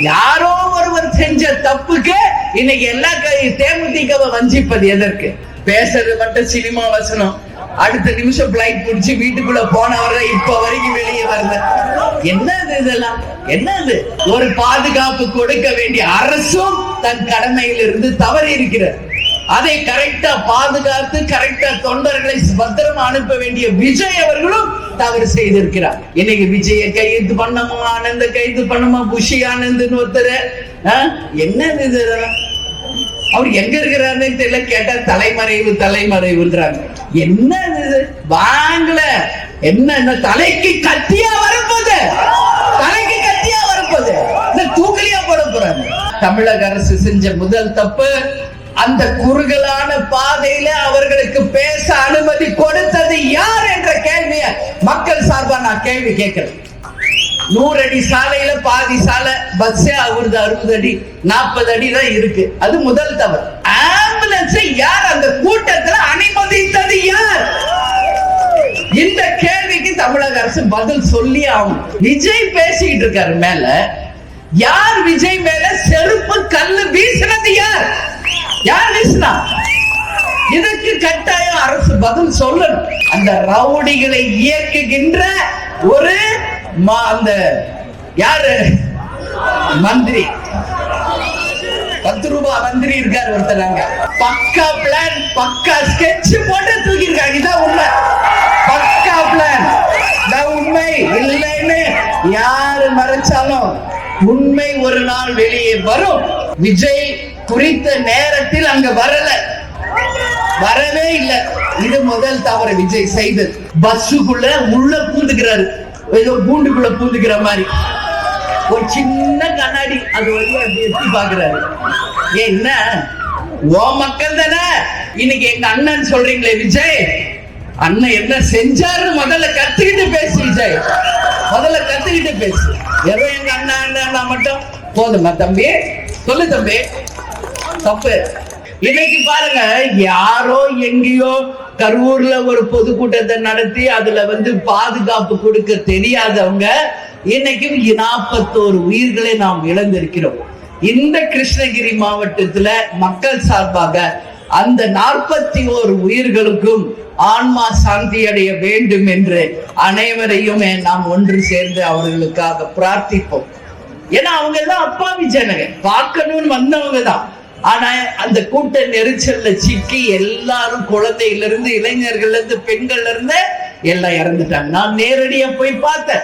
யாரோ ஒருவர் செஞ்ச தப்புக்கு இன்னைக்கு எல்லா கை- தேமுதிகவை வஞ்சிப்பது எதற்கு? பேசுறது மட்டும் சினிமா வசனம். அடுத்த நிமிஷம் பிளைட் பிடிச்சி வீட்டுக்குள்ள போனவரை இப்ப வரைக்கும் வெளியே வரல. என்னது இதெல்லாம்? என்னது? ஒரு பாதுகாப்பு கொடுக்க வேண்டிய அரசும் தன் கடமையில் இருந்து தவறி இருக்கிறது அதை கரெக்டா பாதுகாத்து கரெக்டா தொண்டர்களை பத்திரமா அனுப்ப வேண்டிய விஜய் அவர்களும் தவறு செய்திருக்கிறார். இன்னைக்கு விஜய கைது பண்ணமா ஆனந்த கைது பண்ணமா புஷி ஆனந்த்னு ஒருத்தர்? என்ன இது இதெல்லாம்? அவர் எங்க இருக்கிறாருன்னு தெரியல கேட்டா தலைமறைவு தலைமறைவுன்றாங்க. என்ன இது? வாங்கல. என்ன என்ன தலைக்கு கத்தியா வரப்போது தலைக்கு கத்தியா வரப்போது இந்த தூக்கலியா போட போறாங்க. தமிழக அரசு செஞ்ச முதல் தப்பு அந்த குறுகலான பாதையில அவர்களுக்கு பேச அனுமதி கொடுத்தது யார் என்ற கேள்விய மக்கள் சார்பா நான் கேள்வி கேட்கிறேன் நூறு அடி சாலையில பாதி சாலை பஸ்ஸே அவருது அறுபது அடி நாற்பது அடி தான் இருக்கு. அது முதல் தவறு. ஆம்புலன்ஸை யார் அந்த கூட்டத்துல அனுமதித்தது யார்? இந்த கேள்விக்கு தமிழக அரசு பதில் சொல்லி ஆகும் விஜய் பேசிக்கிட்டு இருக்காரு மேல. யார் விஜய் மேல செருப்பு கல்லு வீசினது யார்? யார் வீசினா? இதற்கு கட்டாயம் அரசு பதில் சொல்லணும்? அந்த ரவுடிகளை இயக்குகின்ற ஒரு அந்த யாரு? மந்திரி. பத்து ரூபாய் மந்திரி இருக்காரு ஒருத்தர் பக்கா பிளான் பக்கா ஸ்கெட்ச் போட்டு தூக்கி இருக்காங்க இதான் உண்மை. பக்கா பிளான் இதான் உண்மை. இல்லைன்னு யாரு மறைச்சாலும் உண்மை ஒரு நாள் வெளியே வரும். விஜய் குறித்த நேரத்தில் அங்க வரல. வரவே இல்லை. இது முதல் தவறு விஜய் செய்தது. பஸ்ஸுக்குள்ள உள்ள பூந்துக்கிறாரு. ஏதோ கூண்டுக்குள்ள பூந்துக்கிற மாதிரி. ஒரு சின்ன கண்ணாடி அது வழியா அப்படி எட்டி பாக்குறாரு என்ன? ஓ மக்கள் தானே? இன்னைக்கு எங்க அண்ணன் சொல்றீங்களே விஜய்? அண்ணன் என்ன செஞ்சாரு? முதல்ல கத்துக்கிட்டு பேசு விஜய். முதல்ல கத்துக்கிட்டு பேசு. ஏதோ எங்க அண்ணா அண்ணா மட்டும். போதுமா தம்பி. சொல்லு தம்பி. தப்பு. இன்னைக்கு பாருங்க யாரோ எங்கேயோ கரூர்ல ஒரு பொதுக்கூட்டத்தை நடத்தி அதுல வந்து பாதுகாப்பு கொடுக்க தெரியாதவங்க இன்னைக்கும் நாற்பத்தோரு உயிர்களை நாம் இழந்திருக்கிறோம். இந்த கிருஷ்ணகிரி மாவட்டத்துல மக்கள் சார்பாக அந்த நாற்பத்தி ஓரு உயிர்களுக்கும் ஆன்மா சாந்தி அடைய வேண்டும் என்று அனைவரையுமே நாம் ஒன்று சேர்ந்து அவர்களுக்காக பிரார்த்திப்போம். ஏன்னா அவங்க தான் அப்பாவி ஜனங்க. பார்க்கணும்னு வந்தவங்க தான் ஆனா அந்த கூட்ட நெரிச்சல்ல சிக்கி எல்லாரும் குழந்தையில இருந்து இளைஞர்கள்ல இருந்து பெண்கள்ல இருந்து எல்லாம் இறந்துட்டாங்க. நான் நேரடியா போய் பார்த்தேன்.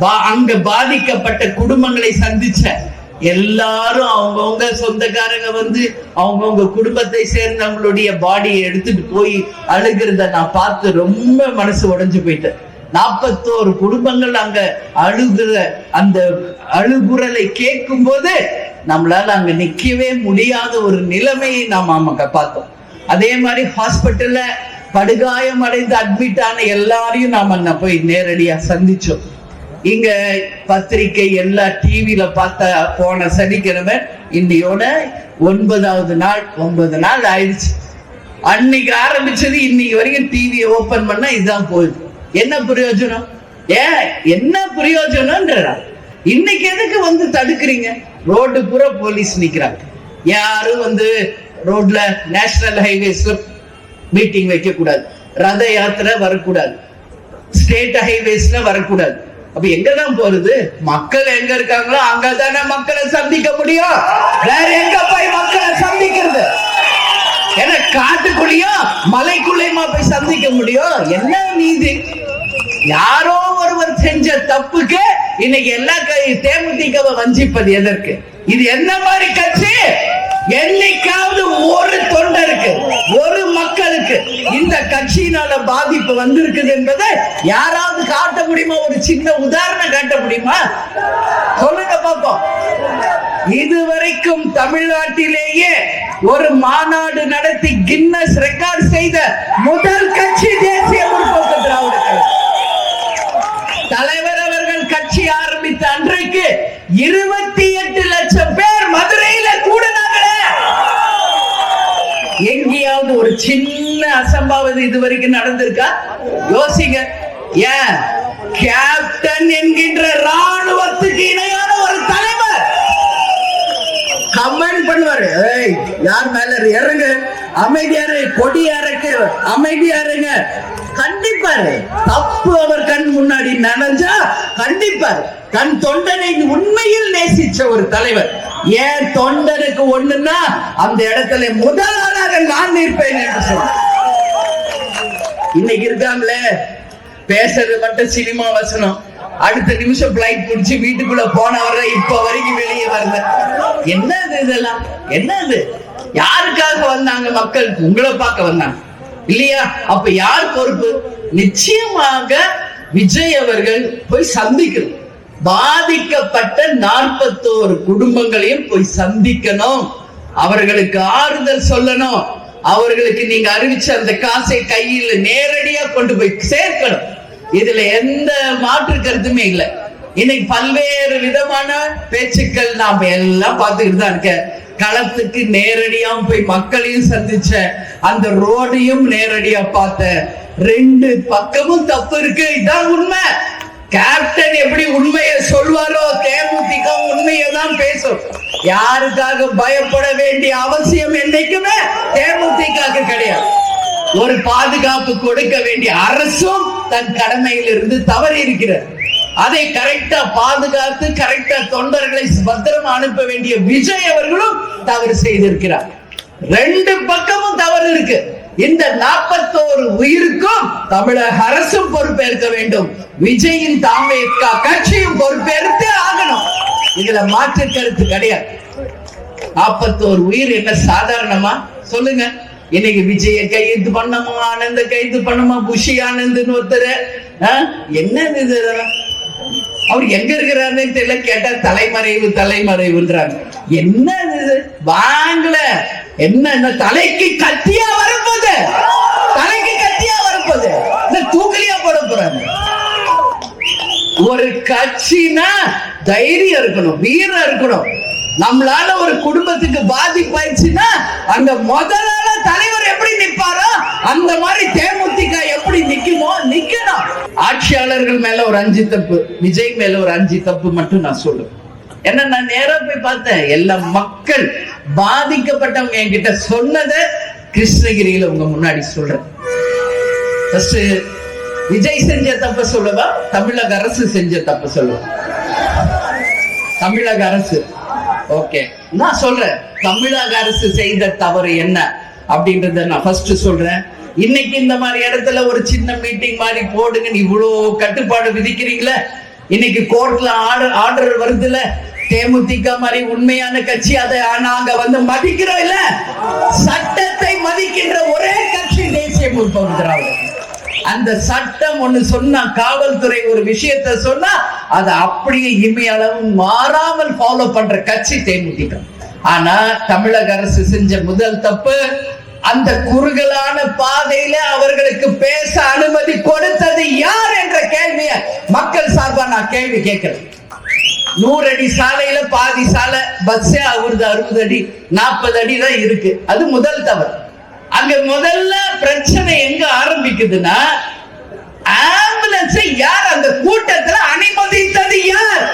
பா- அங்க பாதிக்கப்பட்ட குடும்பங்களை சந்திச்சேன். எல்லாரும் அவங்கவுங்க சொந்தக்காரங்க வந்து அவங்கவுங்க குடும்பத்தை சேர்ந்தவங்களுடைய பாடியை எடுத்துட்டு போய் அழுகிறத நான் பார்த்து ரொம்ப மனசு உடஞ்சு போயிட்டேன். நாற்பத்தோரு குடும்பங்கள் அங்க அழுகுற அந்த அழுகுறலை கேட்கும் போது நம்மளால அங்க நிக்கவே முடியாத ஒரு நிலைமையை நாம் அங்க பார்த்தோம். அதே மாதிரி ஹாஸ்பிட்டல்ல படுகாயம் அடைந்து அட்மிட் ஆன எல்லாரையும் நாம அங்க போய் நேரடியா சந்திச்சோம். இங்க பத்திரிக்கை எல்லா டிவியில பார்த்த போன சனிக்கிழமை இன்னையோட ஒன்பதாவது நாள் ஒன்பது நாள் ஆயிடுச்சு. அன்னைக்கு ஆரம்பிச்சது இன்னைக்கு வரைக்கும் டிவியை ஓபன் பண்ணா இதுதான் போகுது. என்ன பிரயோஜனம்? ஏன் என்ன பிரயோஜனம்ன்றா இன்னைக்கு எதுக்கு வந்து தடுக்கிறீங்க? ரோடு பூரா போலீஸ் நிக்கிறாங்க. யாரும் வந்து ரோட்ல நேஷனல் ஹைவேஸ்ல மீட்டிங் வைக்க கூடாது ரத யாத்திரை வரக்கூடாது. ஸ்டேட் ஹைவேஸ்ல வரக்கூடாது. அப்ப எங்க தான் போறது? மக்கள் எங்க இருக்காங்களோ அங்கதானே மக்களை சந்திக்க முடியும். வேற எங்க போய் மக்களை சந்திக்கிறது? ஏன்னா காட்டுக்குள்ளேயும் மலைக்குள்ளேயுமா போய் சந்திக்க முடியும்? என்ன நீதி? யாரோ ஒருவர் செஞ்ச தப்புக்கு இன்னைக்கு எல்லா கை- தேமுதிகவை வஞ்சிப்பது எதற்கு? இது என்ன மாதிரி கட்சி? என்னைக்காவது ஒரு தொண்டருக்கு ஒரு இந்த கட்சியினால பாதிப்பு வந்திருக்குது என்பதை யாராவது காட்ட முடியுமா? ஒரு சின்ன உதாரணம் காட்ட முடியுமா? சொல்லுங்க பாப்போம் இதுவரைக்கும் தமிழ்நாட்டிலேயே ஒரு மாநாடு நடத்தி கின்னஸ் ரெக்கார்ட் செய்த முதல் கட்சி தேசிய முற்போக்கு திராவிட தலைவர் அவர்கள் கட்சி ஆரம்பித்த அன்றைக்கு இருபத்தி எட்டு லட்சம் பேர் மதுரையில கூட சின்ன அசம்பாவது இது வரைக்கும் நடந்திருக்கா? யோசிங்க. ஏன்? கேப்டன் என்கின்ற ராணுவத்துக்கு இணையான ஒரு தலைவர். கமெண்ட் பண்ணுவாரு. யார் மேல இறங்க? அமைதியாரு கொடி இறக்கு. அமைதியா இருங்க. கண்டிப்பாரு. தப்பு அவர் கண் முன்னாடி நனைஞ்சா கண்டிப்பாரு. கண் தொண்டனை உண்மையில் நேசிச்ச ஒரு தலைவர். ஏன் தொண்டனுக்கு ஒண்ணுன்னா அந்த இடத்துல முதலாளாக நான் நிற்பேன் என்று சொன்னார். இன்னைக்கு இருக்காங்களே பேசுறது மட்டும் சினிமா வசனம். அடுத்த நிமிஷம் பிளைட் புடிச்சு வீட்டுக்குள்ள போனவர இப்ப வரைக்கும் வெளியே வரல. என்னது இதெல்லாம்? என்னது? யாருக்காக வந்தாங்க மக்கள்? உங்களை பார்க்க வந்தாங்க. இல்லையா? அப்ப யார் பொறுப்பு? நிச்சயமாக விஜய் அவர்கள் போய் சந்திக்கணும். பாதிக்கப்பட்ட நாற்பத்தோரு குடும்பங்களையும் போய் சந்திக்கணும். அவர்களுக்கு ஆறுதல் சொல்லணும். அவர்களுக்கு நீங்க அறிவிச்ச அந்த காசை கையில் நேரடியா கொண்டு போய் சேர்க்கணும். இதுல எந்த மாற்று கருத்துமே இல்லை. இன்னைக்கு பல்வேறு விதமான பேச்சுக்கள் நாம எல்லாம் பார்த்துக்கிட்டு தான் இருக்க களத்துக்கு நேரடியா போய் மக்களையும் சந்திச்ச அந்த ரோடையும் நேரடியா பார்த்த. ரெண்டு பக்கமும் தப்பு இருக்கு. இதான் உண்மை. கேப்டன் எப்படி உண்மையை சொல்வாரோ தேமுதிக உண்மையை தான் பேசும். யாருக்காக பயப்பட வேண்டிய அவசியம் என்னைக்குமே தேமுதிக கிடையாது. ஒரு பாதுகாப்பு கொடுக்க வேண்டிய அரசும் தன் கடமையில் இருந்து தவறி இருக்கிறது அதை கரெக்டா பாதுகாத்து கரெக்டா தொண்டர்களை பத்திரம் அனுப்ப வேண்டிய விஜய் அவர்களும் தவறு செய்திருக்கிறார். ரெண்டு பக்கமும் தவறு இருக்கு. இந்த நாற்பத்தோரு உயிருக்கும் தமிழக அரசும் பொறுப்பேற்க வேண்டும். விஜயின் தாமேக்கா கட்சியும் பொறுப்பேற்று ஆகணும். இதுல மாற்று கருத்து கிடையாது. நாற்பத்தோரு உயிர் என்ன சாதாரணமா? சொல்லுங்க. இன்னைக்கு விஜய கைது பண்ணமா ஆனந்த கைது பண்ணமா புஷி ஆனந்த்னு ஒருத்தர்? என்ன இது இதெல்லாம்? அவர் எங்க இருக்கிறாருன்னு தெரியல கேட்டா தலைமறைவு தலைமறைவுன்றாங்க. என்ன இது? வாங்கல. என்ன என்ன தலைக்கு கத்தியா வரப்போகுது. தலைக்கு கத்தியா வரப்போகுது. இந்த தூக்கலியா போட போறாங்க. ஒரு கட்சினா தைரியம் இருக்கணும் வீரம் இருக்கணும். நம்மளால ஒரு குடும்பத்துக்கு பாதிப்பாயிடுச்சுன்னா அந்த முதலால தலைவர் எப்படி நிப்பாரோ அந்த மாதிரி தேமுதிக நிக்கணும். ஆட்சியாளர்கள் மேல ஒரு அஞ்சு தப்பு விஜய் மேல ஒரு அஞ்சு தப்பு மட்டும் நான் சொல்லுவேன் ஏன்னா நான் நேரா போய் பார்த்தேன் எல்லா மக்கள் பாதிக்கப்பட்டவங்க என்கிட்ட சொன்னதை கிருஷ்ணகிரியில உங்க முன்னாடி சொல்றேன். ஃபர்ஸ்ட் விஜய் செஞ்ச தப்ப சொல்லவா? தமிழக அரசு செஞ்ச தப்ப சொல்லவா? தமிழக அரசு. ஓகே நான் சொல்றேன் தமிழக அரசு செய்த தவறு என்ன அப்படின்றத நான் ஃபர்ஸ்ட் சொல்றேன். இன்னைக்கு இந்த மாதிரி இடத்துல ஒரு சின்ன மீட்டிங் மாதிரி போடுங்க. இவ்வளோ கட்டுப்பாடு விதிக்கிறீங்களே? இன்னைக்கு கோர்ட்ல ஆர்டர் ஆர்டர் வருதுல? தேமுதிக மாதிரி உண்மையான கட்சி அதை நாங்க வந்து மதிக்கிறோம் இல்ல? சட்டத்தை மதிக்கின்ற ஒரே கட்சி தேசிய முற்போக்கு திராவிட அந்த சட்டம் ஒண்ணு சொன்னா காவல்துறை ஒரு விஷயத்த சொன்னா அதை அப்படியே இமையளவு மாறாமல் ஃபாலோ பண்ற கட்சி தேமுதிக. ஆனா தமிழக அரசு செஞ்ச முதல் தப்பு அந்த குறுகலான பாதையில அவர்களுக்கு பேச அனுமதி கொடுத்தது யார் என்ற கேள்விய மக்கள் சார்பா நான் கேள்வி கேட்கிறேன் நூறு அடி சாலையில பாதி சாலை பஸ்ஸே அவருது அறுபது அடி நாற்பது அடி தான் இருக்கு. அது முதல் தவறு. அங்க முதல்ல பிரச்சனை எங்க ஆரம்பிக்குதுன்னா ஆம்புலன்ஸை யார் அந்த கூட்டத்துல அனுமதித்தது யார்?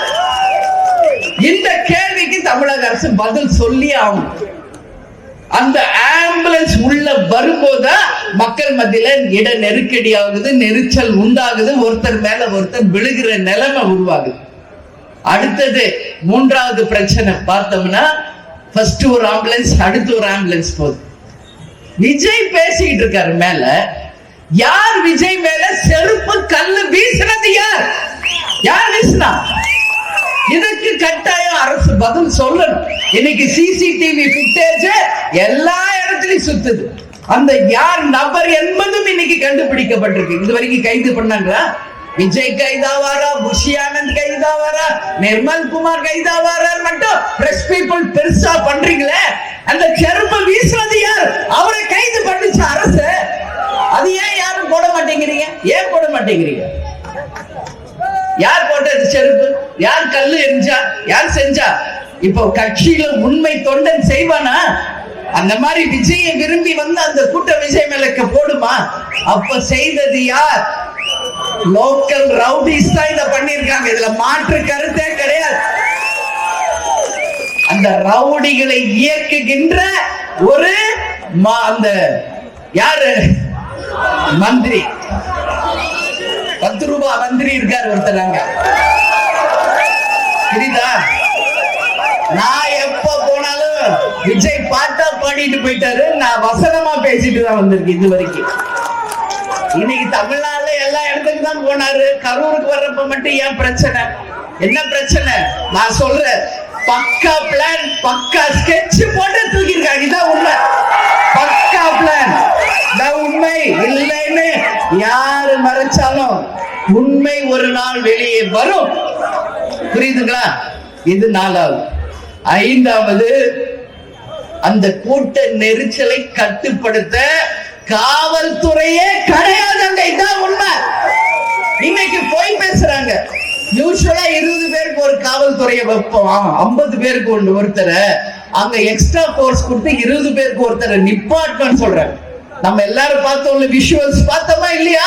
இந்த கேள்விக்கு தமிழக அரசு பதில் சொல்லி ஆகும் அந்த ஆம்புலன்ஸ் உள்ள வரும்போது மக்கள் மத்தியில இட நெருக்கடி ஆகுது நெரிச்சல் உண்டாகுது. ஒருத்தர் மேல ஒருத்தர் விழுகிற நிலைமை உருவாகுது. அடுத்தது மூன்றாவது பிரச்சனை பார்த்தோம்னா ஃபர்ஸ்ட் ஒரு ஆம்புலன்ஸ் அடுத்து ஒரு ஆம்புலன்ஸ் போகுது. விஜய் பேசிக்கிட்டு இருக்காரு மேல. யார் விஜய் மேல? செருப்பு கல்லு வீசினது யார்? யார் வீசினா? இதுக்கு கட்டாயம் அரசு பதில் சொல்லணும். இன்னைக்கு சிசிடிவி புட்டேஜ் எல்லா இடத்துலயும் சுத்துது. அந்த யார் நபர் என்பதும் இன்னைக்கு கண்டுபிடிக்கப்பட்டிருக்கு. இது வரைக்கும் கைது பண்ணாங்களா? விஜய் கைதாவாரா? புஷி ஆனந்த் கைதாவாரா? நிர்மல் குமார் கைதாவாரா மட்டும் பிரஸ் பீப்புள் பெருசா பண்றீங்களே? அந்த செருப்பை வீசுறது யார்? அவரை கைது பண்ணுச்சு அரசு. அது ஏன் யாரும் போட மாட்டேங்கிறீங்க? ஏன் போட மாட்டேங்கிறீங்க? யார் போட்டது செருப்பு? யார் கல்லு எரிஞ்சா? யார் செஞ்சா? இப்போ கட்சியில உண்மை தொண்டன் செய்வானா? அந்த மாதிரி விஜயை விரும்பி வந்து அந்த கூட்ட விஜய் மேலக்க போடுமா? அப்ப செய்தது யார்? லோக்கல் ரவுடிஸ் தான் இதை பண்ணிருக்காங்க இதுல மாற்று கருத்தே கிடையாது. அந்த ரவுடிகளை இயக்குகின்ற ஒரு அந்த யாரு? மந்திரி. பத்து ரூபாய் மந்திரி இருக்காரு ஒருத்தர் அங்க. புரியுதா? நான் எப்ப போனாலும் விஜய் பாட்டா பாடிட்டு போயிட்டாரு. நான் வசனமா பேசிட்டு தான் வந்திருக்கேன் இது வரைக்கும். இன்னைக்கு தமிழ்நாடுல எல்லா இடத்துக்கு தான் போனாரு. கரூருக்கு வர்றப்ப மட்டும் ஏன் பிரச்சனை? என்ன பிரச்சனை? நான் சொல்றேன். பக்கா பிளான் பக்கா ஸ்கெட்ச் போட்டு தூக்கியிருக்காங்க. இதான் உண்மை. பக்கா பிளான் உண்மை இல்லைன்னு யாரு மறைச்சாலும் உண்மை ஒரு நாள் வெளியே வரும். புரியுதுங்களா? இது நாலாவது. ஐந்தாவது அந்த கூட்ட நெரிச்சலை கட்டுப்படுத்த காவல்துறையே கிடையாதுங்க. இதான் உண்மை. இன்னைக்கு போய் பேசுறாங்க. யூஸ்வலா இருபது பேருக்கு ஒரு காவல்துறையை வைப்போம். ஐம்பது பேருக்கு ஒன்று ஒருத்தரை. அங்க எக்ஸ்ட்ரா கோர்ஸ் கொடுத்து இருபது பேருக்கு ஒருத்தரை நிப்பாட்டன் சொல்றாங்க. நம்ம எல்லாரும் பார்த்தோம்ல விஷுவல்ஸ் பார்த்தோமா இல்லையா?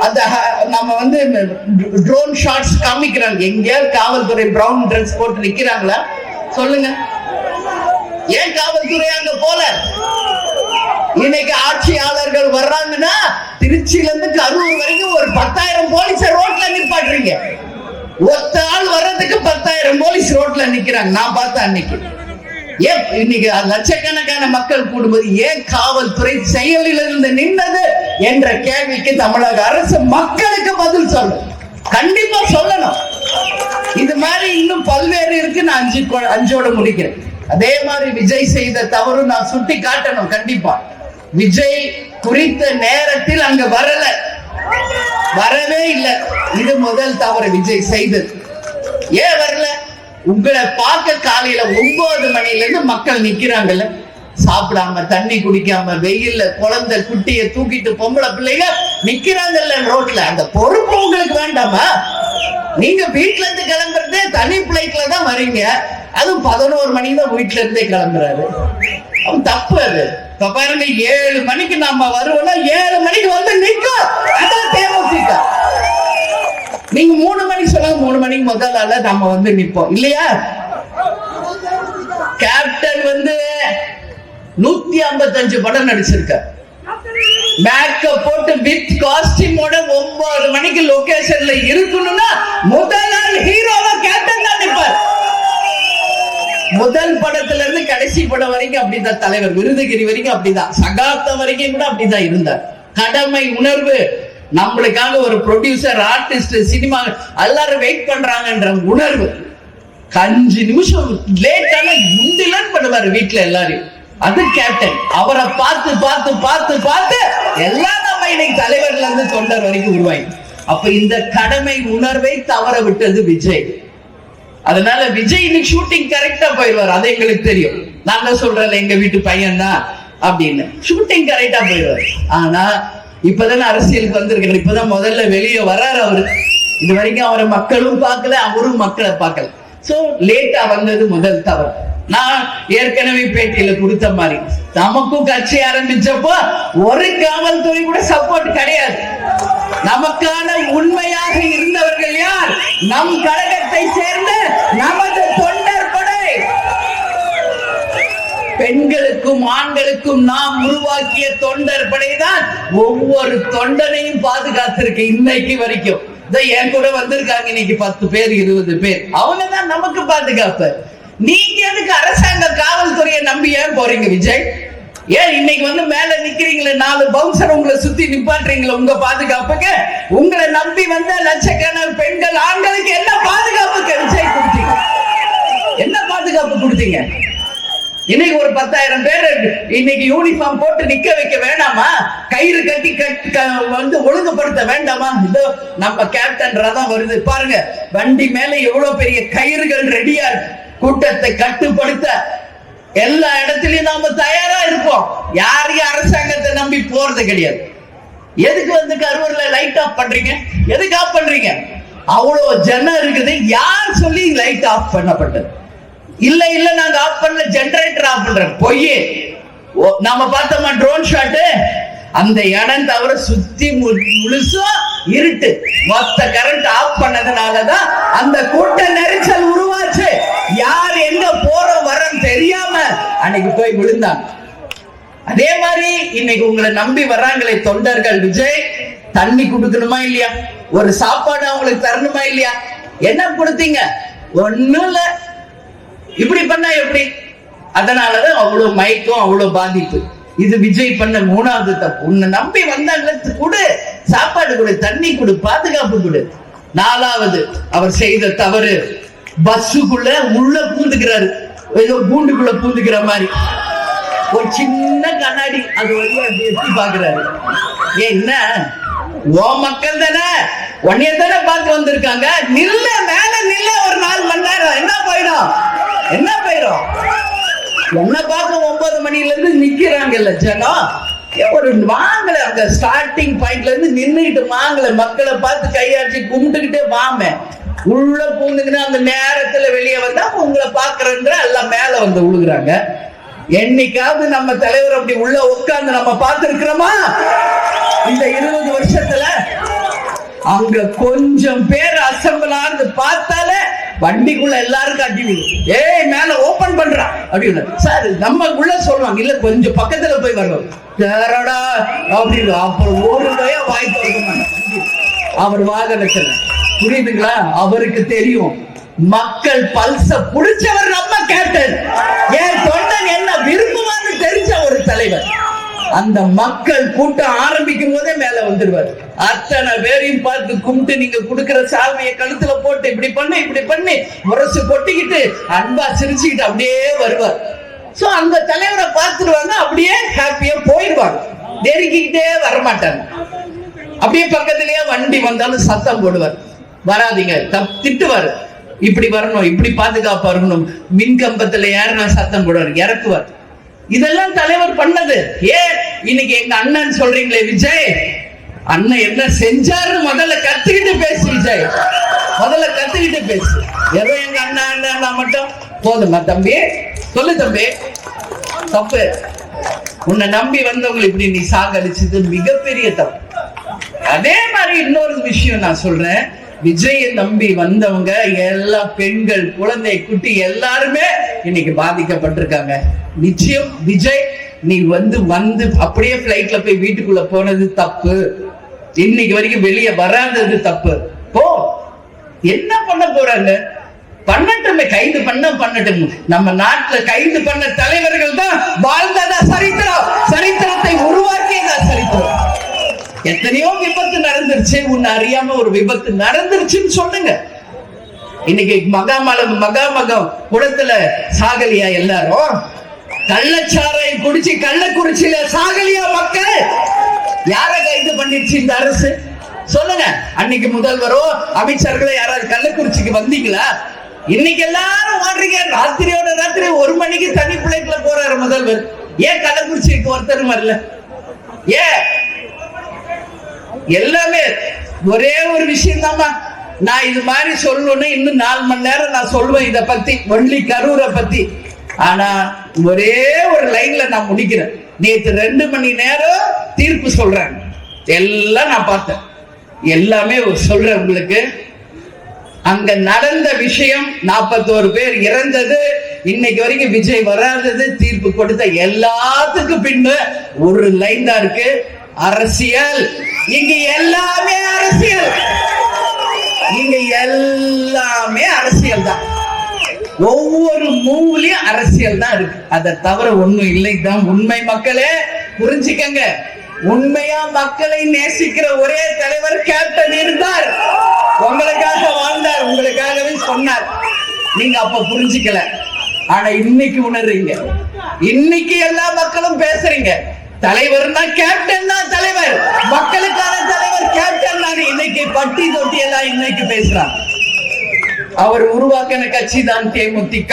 அந்த நம்ம வந்து ட்ரோன் ஷாட்ஸ் காமிக்கிறாங்க. எங்கேயாவது காவல்துறை பிரவுன் ட்ரெஸ் போட்டு நிக்கிறாங்களா? சொல்லுங்க. ஏன் காவல்துறை அங்க போல? இன்னைக்கு ஆட்சியாளர்கள் வர்றாங்கன்னா திருச்சியில இருந்து கரூர் வரைக்கும் ஒரு பத்தாயிரம் போலீஸ் ரோட்ல நிப்பாட்டுறீங்க. ஒத்த ஆள் வர்றதுக்கு பத்தாயிரம் போலீஸ் ரோட்ல நிக்கிறாங்க. நான் பார்த்தேன் அன்னைக்கு. ஏன் இன்னைக்கு லட்சக்கணக்கான மக்கள் கூடும்போது ஏன் காவல்துறை செயலில் இருந்து நின்னது என்ற கேள்விக்கு தமிழக அரசு மக்களுக்கு பதில் சொல்லும் கண்டிப்பா சொல்லணும். இது மாதிரி இன்னும் பல்வேறு இருக்கு. நான் அஞ்சு அஞ்சோட முடிக்கிறேன். அதே மாதிரி விஜய் செய்த தவறு நான் சுட்டி காட்டணும் கண்டிப்பா. விஜய் குறித்த நேரத்தில் அங்க வரல. வரவே இல்லை. இது முதல் தவறு விஜய் செய்தது. ஏன் வரல? உங்களை பார்க்க காலையில ஒன்பது மணில இருந்து மக்கள் நிக்கிறாங்கல்ல. சாப்பிடாம தண்ணி குடிக்காம வெயில்ல குழந்தை குட்டிய தூக்கிட்டு பொம்பளை பிள்ளைங்க நிக்கிறாங்கல்ல ரோட்ல. அந்த பொறுப்பு உங்களுக்கு வேண்டாமா? நீங்க வீட்டுல இருந்து கிளம்புறதே தனி பிளைட்ல தான் வரீங்க அதுவும் பதினோரு மணி தான் வீட்ல இருந்தே கிளம்புறாரு. அவன் தப்பு அது. இப்ப பாருங்க ஏழு மணிக்கு நாம வருவோம்னா ஏழு மணிக்கு வந்து நிற்கும் அதான் தேமுதிக. நீங்க மூணு மணிக்கு சொல்ல மூணு மணிக்கு முதல் ஆள நம்ம வந்து நிப்போம். இல்லையா? கேப்டன் வந்து நூத்தி ஐம்பத்தஞ்சு படம் நடிச்சிருக்க மேக்கப் போட்டு வித் காஸ்டியூமோட ஒன்பது மணிக்கு லொகேஷன்ல இருக்கணும்னா முதல் நாள் ஹீரோவா கேப்டன் தான் நிப்பார். முதல் படத்துல இருந்து கடைசி படம் வரைக்கும் அப்படிதான் தலைவர். விருதுகிரி வரைக்கும் அப்படிதான் சகாப்தம் வரைக்கும் கூட அப்படிதான் இருந்தார். கடமை உணர்வு நம்மளுக்காக ஒரு ப்ரொடியூசர் ஆர்டிஸ்ட் சினிமா எல்லாரும் வெயிட் பண்றாங்கன்ற உணர்வு. அஞ்சு நிமிஷம் லேட்டான முந்திலன் பண்ணுவார் வீட்டுல எல்லாரையும். அது கேப்டன் அவரை பார்த்து பார்த்து பார்த்து பார்த்து எல்லாம் நம்ம இன்னைக்கு தலைவர்ல இருந்து தொண்டர் வரைக்கும் உருவாயி அப்ப இந்த கடமை உணர்வை தவற விட்டது விஜய். அதனால விஜய் இன்னைக்கு ஷூட்டிங் கரெக்டா போயிடுவார். அது எங்களுக்கு தெரியும். நான் தான் சொல்றேன்ல எங்க வீட்டு பையன் தான் அப்படின்னு ஷூட்டிங் கரெக்டா போயிடுவார். ஆனா இப்பதானே அரசியலுக்கு வந்திருக்காரு. இப்பதான் முதல்ல வெளியே வர்றாரு அவரு. இது வரைக்கும் அவரை மக்களும் பார்க்கல அவரும் மக்களை பார்க்கல. சோ லேட்டா வந்தது முதல் தவறு. நான் ஏற்கனவே பேட்டியில கொடுத்த மாதிரி நமக்கும் கட்சி ஆரம்பிச்சப்போ ஒரு காவல்துறை கூட சப்போர்ட் கிடையாது. நமக்கான உண்மையாக இருந்தவர்கள் யார்? நம் கழகத்தை சேர்ந்த நமது தொண்டர் படை பெண்களுக்கும் ஆண்களுக்கும் நாம் உருவாக்கிய தொண்டர் படைதான் ஒவ்வொரு தொண்டனையும் பாதுகாத்திருக்கு இன்னைக்கு வரைக்கும். இதோ என் கூட வந்திருக்காங்க இன்னைக்கு பத்து பேர் இருபது பேர். அவங்க தான் நமக்கு பாதுகாப்பு. நீங்க எதுக்கு அரசாங்க காவல்துறையை நம்பி ஏன் போறீங்க விஜய்? ஏன் இன்னைக்கு வந்து மேல நிக்கிறீங்களே நாலு பவுன்சர் உங்களை சுத்தி நிப்பாட்டுறீங்களே உங்க பாதுகாப்புக்கு? உங்களை நம்பி வந்த லட்சக்கணக்கான பெண்கள் ஆண்களுக்கு என்ன பாதுகாப்புக்கு விஜய் கொடுத்தீங்க? என்ன பாதுகாப்பு கொடுத்தீங்க? இன்னைக்கு ஒரு பத்தாயிரம் பேர் இன்னைக்கு யூனிஃபார்ம் போட்டு நிக்க வைக்க வேண்டாமா கயிறு கட்டி கட்- வந்து ஒழுங்குபடுத்த வேண்டாமா? இதோ நம்ம கேப்டன் ரதம் வருது. பாருங்க வண்டி மேல எவ்வளவு பெரிய கயிறுகள் ரெடியா கூட்டத்தை கட்டுப்படுத்த எல்லா இடத்துலயும் நாம தயாரா இருப்போம். யாரையும் அரசாங்கத்தை நம்பி போறது கிடையாது. எதுக்கு வந்து கரூர்ல லைட் ஆஃப் பண்றீங்க? எதுக்கு ஆஃப் பண்றீங்க? அவ்வளவு ஜனம் இருக்குது. யார் சொல்லி லைட் ஆஃப் பண்ணப்பட்டது? இல்ல இல்ல நாங்க ஆஃப் பண்ணல ஜெனரேட்டர் ஆஃப் பண்றோம். பொய் நாம பார்த்தோமா ட்ரோன் ஷாட் அந்த இடம் தவிர சுத்தி முழுசும் இருட்டு. மொத்த கரண்ட் ஆஃப் பண்ணதுனாலதான் அந்த கூட்ட நெரிசல் உருவாச்சு. யார் எங்க போறோம் வரோம் தெரியாம அன்னைக்கு போய் விழுந்தாங்க. அதே மாதிரி இன்னைக்கு உங்களை நம்பி வர்றாங்களே தொண்டர்கள் விஜய் தண்ணி கொடுக்கணுமா இல்லையா? ஒரு சாப்பாடு அவங்களுக்கு தரணுமா இல்லையா? என்ன கொடுத்தீங்க? ஒண்ணும் இல்ல. இப்படி பண்ணா எப்படி? அதனாலதான் அவ்வளவு மயக்கம் அவ்வளவு பாதிப்பு. இது விஜய் பண்ண மூணாவது தப்பு. உன்னை நம்பி வந்தாங்களே கொடு சாப்பாடு கொடு தண்ணி கொடு பாதுகாப்பு கொடு. நாலாவது அவர் செய்த தவறு. பஸ்ஸுக்குள்ள உள்ள பூந்துக்கிறாரு. ஏதோ கூண்டுக்குள்ள பூந்துக்கிற மாதிரி. ஒரு சின்ன கண்ணாடி அது வழியா எட்டி பாக்குறாரு என்ன? ஓ மக்கள் தானே? உன்னைய தானே பார்க்க வந்திருக்காங்க? நில்ல மேல நில்ல ஒரு நாலு மணி நேரம். என்ன போயிடும்? என்ன பயிரும் என்ன பார்க்க ஒன்பது மணில இருந்து நிக்கிறாங்கல்ல ஜனம்? ஒரு வாங்கல அந்த ஸ்டார்டிங் பாயிண்ட்ல இருந்து நின்றுகிட்டு வாங்கல மக்களை பார்த்து கையாட்சி கும்பிட்டுக்கிட்டே வாமே. உள்ள பூந்துக்கிட்டு அந்த நேரத்துல வெளியே வந்தா உங்களை பாக்குறன்ற எல்லாம் மேல வந்து விழுகுறாங்க என்னைக்காவது நம்ம தலைவர் அப்படி உள்ள உட்கார்ந்து நம்ம பார்த்திருக்கிறோமா? இந்த இருபது வருஷத்துல அங்க கொஞ்சம் பேர் அசம்பிள் பார்த்தாலே வண்டிக்குள்ள எல்லாரும் காட்டி விடும். ஏய் மேல ஓபன் பண்றான் அப்படின்னு. சார் நம்ம உள்ள சொல்லுவாங்க. இல்ல கொஞ்சம் பக்கத்துல போய் வருவோம். தேரடா அப்படின்னு. அப்புறம் ஒரு பயம் வாய் திறக்க மாட்டாங்க. அவர் வாகனத்துல புரியுதுங்களா? அவருக்கு தெரியும். மக்கள் பல்ச புடிச்சவர் நம்ம கேப்டன். ஏன் தொண்டன் என்ன விரும்புவான்னு தெரிஞ்ச ஒரு தலைவர். அந்த மக்கள் கூட்டம் ஆரம்பிக்கும் போதே மேல வந்துடுவார் அத்தனை பேரையும் பார்த்து கும்பிட்டு நீங்க கொடுக்கிற சால்வையை கழுத்துல போட்டு இப்படி பண்ணு இப்படி பண்ணி முரசு கொட்டிக்கிட்டு அன்பா சிரிச்சுக்கிட்டு அப்படியே வருவார். சோ அந்த தலைவரை பார்த்துருவாங்க அப்படியே ஹாப்பியா போயிடுவாங்க நெருக்கிக்கிட்டே வரமாட்டாங்க. அப்படியே பக்கத்திலேயே வண்டி வந்தாலும் சத்தம் போடுவார். வராதீங்க தப் திட்டுவார். இப்படி வரணும் இப்படி பாதுகாப்பா இருக்கணும். மின் கம்பத்துல ஏறினா சத்தம் போடுவார் இறக்குவார். இதெல்லாம் தலைவர் பண்ணது. ஏன்? இன்னைக்கு எங்க அண்ணன் சொல்றீங்களே விஜய் அண்ணன் என்ன செஞ்சாருன்னு முதல்ல கத்துக்கிட்டு பேசு விஜய். முதல்ல கத்துக்கிட்டு பேசு. ஏதோ எங்க அண்ணா அண்ணா அண்ணா மட்டும்? போதுமா தம்பி? சொல்லு தம்பி. தப்பு. உன்னை நம்பி வந்தவங்களை இப்படி நீ சாகடிச்சது மிகப்பெரிய தப்பு. அதே மாதிரி இன்னொரு விஷயம் நான் சொல்றேன். விஜயை நம்பி வந்தவங்க எல்லா பெண்கள் குழந்தை குட்டி எல்லாருமே இன்னைக்கு பாதிக்கப்பட்டிருக்காங்க. நிச்சயம் விஜய் நீ வந்து வந்து அப்படியே பிளைட்ல போய் வீட்டுக்குள்ள போனது தப்பு. இன்னைக்கு வரைக்கும் வெளியே வராதது தப்பு. போ. என்ன பண்ண போறாங்க? பண்ணட்டுமே கைது பண்ண பண்ணட்டும். நம்ம நாட்டுல கைது பண்ண தலைவர்கள் தான் வாழ்ந்ததா சரித்திரம். சரித்திரத்தை உருவாக்கியதா சரித்திரம். எத்தனையோ விபத்து நடந்துருச்சு. உன்னை அறியாம ஒரு விபத்து நடந்துருச்சுன்னு சொல்லுங்க. இன்னைக்கு மகாமலம் மகாமகம் குளத்துல சாகலியா எல்லாரும்? கள்ளச்சாராயம் குடிச்சு கள்ளக்குறிச்சியில சாகலியா மக்கள். யார கைது பண்ணிருச்சு இந்த அரசு? சொல்லுங்க. அன்னைக்கு முதல்வரோ அமைச்சர்களோ யாராவது கள்ளக்குறிச்சிக்கு வந்தீங்களா? இன்னைக்கு எல்லாரும் ஓடுறீங்க ராத்திரியோட ராத்திரி ஒரு மணிக்கு தனி பிள்ளைக்குள்ள போறாரு முதல்வர். ஏன் கள்ளக்குறிச்சிக்கு ஒருத்தர் வரல? ஏன்? எல்லாமே ஒரே ஒரு விஷயம் தாமா நான் இது மாதிரி சொல்லணும்னு இன்னும் நாலு மணி நேரம் நான் சொல்லுவேன் இத பத்தி. ஒன்லி கரூரை பத்தி. ஆனா ஒரே ஒரு லைன்ல நான் முடிக்கிறேன். நேற்று ரெண்டு மணி நேரம் தீர்ப்பு சொல்றேன். எல்லாம் நான் பார்த்தேன். எல்லாமே சொல்றேன் உங்களுக்கு. அங்க நடந்த விஷயம் நாற்பத்தோரு பேர் இறந்தது. இன்னைக்கு வரைக்கும் விஜய் வராதது தீர்ப்பு கொடுத்த எல்லாத்துக்கும் பின்பு ஒரு லைன் தான் இருக்கு. அரசியல். இங்க எல்லாமே அரசியல். இங்க எல்லாமே அரசியல் தான். ஒவ்வொரு மூவிலையும் அரசியல் தான் இருக்கு. அதை தவிர ஒண்ணும் இல்லை. தான் உண்மை மக்களே. புரிஞ்சுக்கங்க. உண்மையா மக்களை நேசிக்கிற ஒரே தலைவர் கேப்டன் இருந்தார். உங்களுக்காக வாழ்ந்தார். உங்களுக்காகவே சொன்னார். நீங்க அப்ப புரிஞ்சுக்கல. ஆனா இன்னைக்கு உணர்றீங்க. இன்னைக்கு எல்லா மக்களும் பேசுறீங்க. தலைவர்னா கேப்டன் தான் தலைவர். மக்களுக்கான தலைவர் கேப்டன் தான் இன்னைக்கு பட்டி தொட்டி எல்லாம் இன்னைக்கு பேசுறாங்க. அவர் உருவாக்கின கட்சி தான் தேமுதிக.